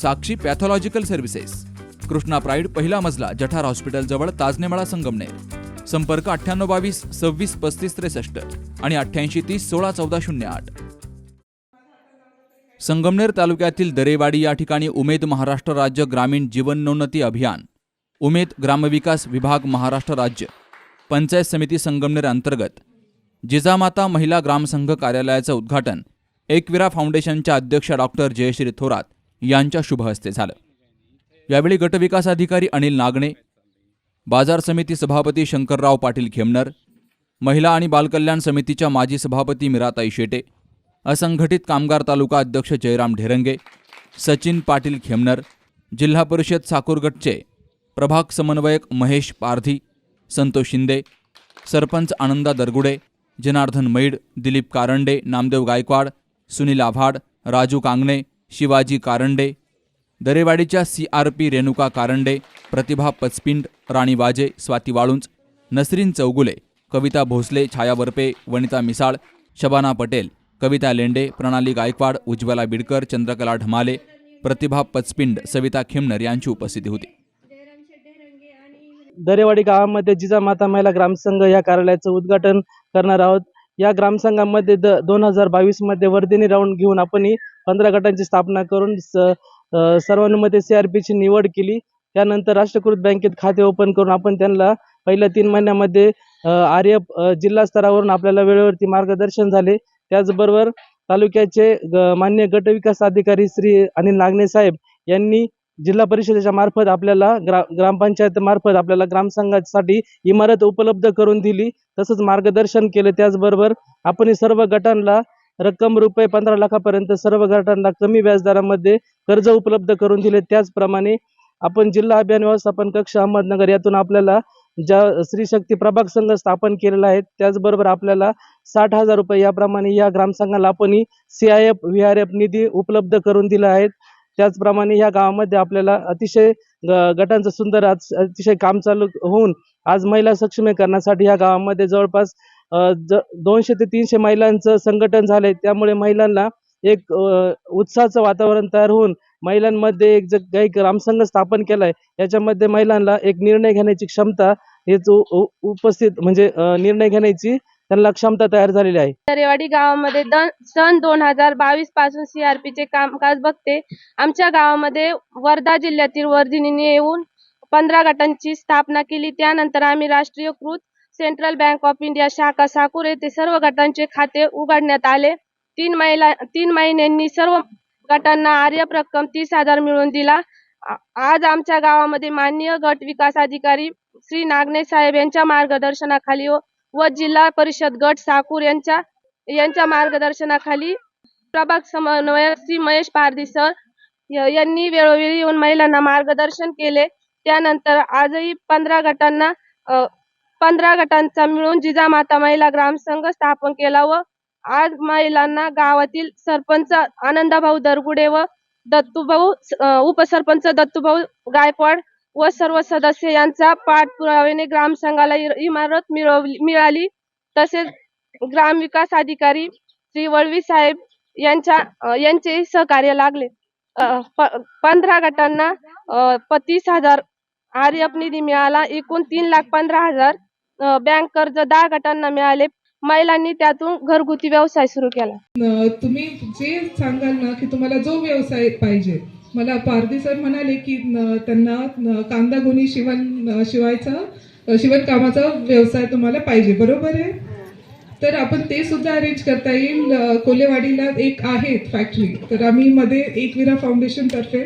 Sakshi pathological services Krishna pride पहिला मजला जठार हॉस्पिटलजवळ ताजनेमाळा संगमनेर. संपर्क अठ्ठ्याण्णव बावीस सव्वीस पस्तीस त्रेसष्ट आणि अठ्ठ्याऐंशी तीस सोळा चौदा शून्य आठ. संगमनेर तालुक्यातील दरेवाडी या ठिकाणी उमेद महाराष्ट्र राज्य ग्रामीण जीवनोन्नती अभियान उमेद ग्रामविकास विभाग महाराष्ट्र राज्य पंचायत समिती संगमनेर अंतर्गत जिजामाता महिला ग्रामसंघ कार्यालयाचं उद्घाटन एकविरा फाउंडेशनच्या अध्यक्ष डॉक्टर जयश्री थोरात यांच्या शुभ हस्ते झालं. यावेळी गटविकास अधिकारी अनिल नागणे बाजार समिती सभापती शंकरराव पाटील खेमनर महिला आणि बालकल्याण समितीच्या माजी सभापती मिराताई शेटे असंघटित कामगार तालुका अध्यक्ष जयराम ढेरंगे सचिन पाटील खेमनर जिल्हा परिषद साकूरगटचे प्रभाग समन्वयक Mahesh Pardhi Santosh Shinde sarpanch Ananda Dargude Janardan Maid Dilip Karande Namdev Gaikwad Sunil Awhad Raju Kangane Shivaji Karande दरेवाडीच्या C R P Renuka Karande Pratibha Pachpind Rani Waje Swati Walunj Nasreen Chougule कविता भोसले छाया वरपे वनिता मिसाळ शबाना पटेल कविता लेंडे प्रणाली गायकवाड उज्ज्वला बिडकर चंद्रकला ढमाले प्रतिभा पचपिंड सविता खेमनर यांची उपस्थिती होती. दरेवाडी गावामध्ये जिजामाता महिला ग्रामसंघ या कार्यालयाचं उद्घाटन करणार आहोत. या ग्रामसंघामध्ये द दोन हजार बावीसमध्ये वर्धिनी राऊंड घेऊन आपण ही पंधरा गटांची स्थापना करून स अ, सर्वानुमते सी आर पीची निवड केली. त्यानंतर राष्ट्रीयकृत बँकेत खाते ओपन करून आपण त्यांना पहिल्या तीन महिन्यामध्ये आर्य जिल्हा स्तरावरून आपल्याला वेळेवरती मार्गदर्शन झाले. त्याचबरोबर तालुक्याचे ग- मान्य गट विकास अधिकारी श्री अनिल नागणे साहेब यांनी जिल्हा परिषदेच्या मार्फत आपल्याला ग्रा ग्रामपंचायत मार्फत आपल्याला ग्रामसंघासाठी इमारत उपलब्ध करून दिली. तसंच मार्गदर्शन केलं. त्याचबरोबर आपण सर्व गटांना रक्कम रुपये पंधरा लाखापर्यंत सर्व गटांना कमी व्याजदरामध्ये कर्ज उपलब्ध करून दिले. त्याचप्रमाणे आपण जिल्हा अभियान व्यवस्थापन कक्ष अहमदनगर यातून आपल्याला ज्या स्त्री शक्ती प्रभाग संघ स्थापन केलेला आहे त्याचबरोबर आपल्याला साठ हजार रुपये याप्रमाणे या ग्रामसंघाला आपण C I F V R F निधी उपलब्ध करून दिला आहे. त्याचप्रमाणे या गावामध्ये आपल्याला अतिशय ग- गटांचं सुंदर आज अतिशय काम चालू होऊन आज महिला सक्षमीकरणासाठी या गावामध्ये जवळपास ज- दोनशे ते तीनशे महिलांचं संघटन झालंय. त्यामुळे महिलांना एक उत्साहाचं वातावरण तयार होऊन महिलांमध्ये एक जग काही ग्रामसंघ स्थापन केलाय. याच्यामध्ये महिलांना एक निर्णय घेण्याची क्षमता हेच उ- उपस्थित म्हणजे निर्णय घेण्याची त्यांना क्षमता तयार झालेली आहे. दरेवाडी गावामध्ये सन दोन हजार बावीसपासून सीआरपीचे कामकाज बघते. आमच्या गावामध्ये वर्धा जिल्ह्यातील वर्धिनीने येऊन पंधरा गटांची स्थापना केली. त्यानंतर आम्ही राष्ट्रीयकृत सेंट्रल बँक ऑफ इंडिया शाखा साकूर येथे सर्व गटांचे खाते उघडण्यात आले. तीन महिला तीन महिन्यांनी सर्व गटांना आर्यप रक्कम तीस हजार मिळवून दिला. आज आमच्या गावामध्ये माननीय गट विकास अधिकारी श्री नागने साहेब यांच्या मार्गदर्शनाखाली हो व जिल्हा परिषद गट साकूर यांच्या यांच्या मार्गदर्शनाखाली प्रभाग समन्वयक श्री महेश पारधी सर यांनी वेळोवेळी येऊन महिलांना मार्गदर्शन केले. त्यानंतर आजही पंधरा गटांना पंधरा गटांचा मिळून जिजामाता महिला ग्रामसंघ स्थापन केला व आज महिलांना गावातील सरपंच आनंदाभाऊ दरगुडे व दत्तूभाऊ उपसरपंच दत्तूभाऊ गायकवाड व सर्व सदस्य यांचा पाठपुराव्याने ग्रामसंघाला इमारत मिळवली मिळाली. तसेच ग्रामविकास अधिकारी श्री वळवी साहेब यांच्या यांचे सहकार्य लागले. पंधरा गटांना पतीस हजार आर्यप निधी मिळाला. एकूण तीन लाख पंधरा हजार बँक कर्ज दहा गटांना मिळाले. महिलांनी त्यातून घरगुती व्यवसाय सुरू केला. तुम्ही जे सांगाल ना की तुम्हाला जो व्यवसाय पाहिजे मला पारधी सर म्हणाले की त्यांना कांदा गुणी शिवण शिवायचा शिवणकामाचा व्यवसाय तुम्हाला पाहिजे बरोबर आहे? तर आपण ते सुद्धा अरेंज करता येईल. कोलेवाडीला एक आहे फॅक्टरी तर आम्ही मध्ये एकविरा फाउंडेशन तर्फे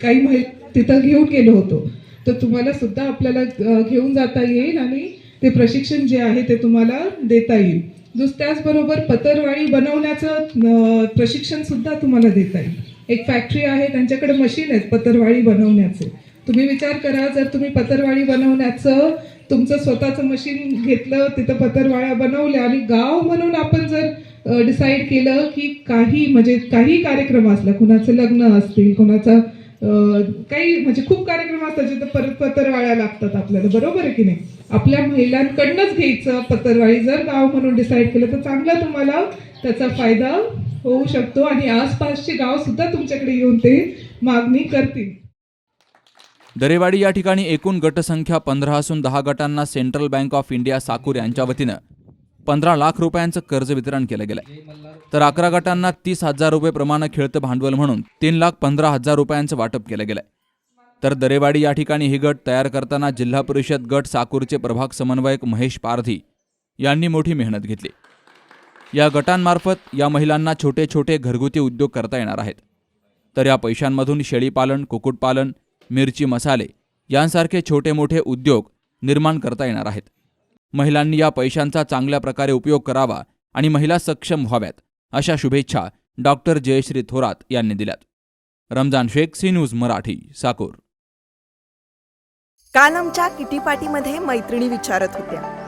काही माहिती तिथं घेऊन गेलो होतो. तर तुम्हाला सुद्धा आपल्याला घेऊन जाता येईल आणि ते प्रशिक्षण जे आहे ते तुम्हाला देता येईल. दुस त्याचबरोबर पतरवाळी बनवण्याचं प्रशिक्षण सुद्धा तुम्हाला देता येईल. एक फॅक्टरी आहे त्यांच्याकडे मशीन आहेत पतरवाळी बनवण्याचे. तुम्ही विचार करा जर तुम्ही पतरवाळी बनवण्याचं तुमचं स्वतःचं मशीन घेतलं तिथं पतरवाळ्या बनवल्या आणि गाव म्हणून आपण जर डिसाईड केलं की काही म्हणजे काही कार्यक्रम असला कुणाचं लग्न असतील कुणाचं काही म्हणजे खूप कार्यक्रम असतात जिथं परत पतरवाळ्या लागतात आपल्याला. बरोबर आहे की नाही? आपल्या महिलांकडनंच घ्यायचं पतरवाळी जर गाव म्हणून डिसाईड केलं तर चांगला तुम्हाला त्याचा फायदा होऊ शकतो आणि आसपासचे गाव सुद्धा तुमच्याकडे येऊन ते मागणी करतील. दरेवाडी या ठिकाणी एकूण गटसंख्या पंधरा असून दहा गटांना central bank of India Sakur यांच्या वतीनं पंधरा लाख रुपयांचं कर्ज वितरण केलं गेलंय. तर अकरा गटांना तीस हजार रुपये प्रमाणे खेळतं भांडवल म्हणून तीन लाख पंधरा हजार रुपयांचं वाटप केलं गेलंय. तर दरेवाडी या ठिकाणी ही गट तयार करताना जिल्हा परिषद गट साकूरचे प्रभाग समन्वयक महेश पारधी यांनी मोठी मेहनत घेतली. या गटांमार्फत या महिलांना छोटे छोटे घरगुती उद्योग करता येणार आहेत. तर या पैशांमधून शेळीपालन कुक्कुटपालन मिरची मसाले यांसारखे छोटे मोठे उद्योग निर्माण करता येणार आहेत. महिलांनी या पैशांचा चांगल्या प्रकारे उपयोग करावा आणि महिला सक्षम व्हाव्यात अशा शुभेच्छा डॉक्टर जयश्री थोरात यांनी दिल्यात. Ramzan Shaikh C news Marathi Sakur. काल आमच्या किटीपाटीमध्ये मैत्रिणी विचारत होत्या.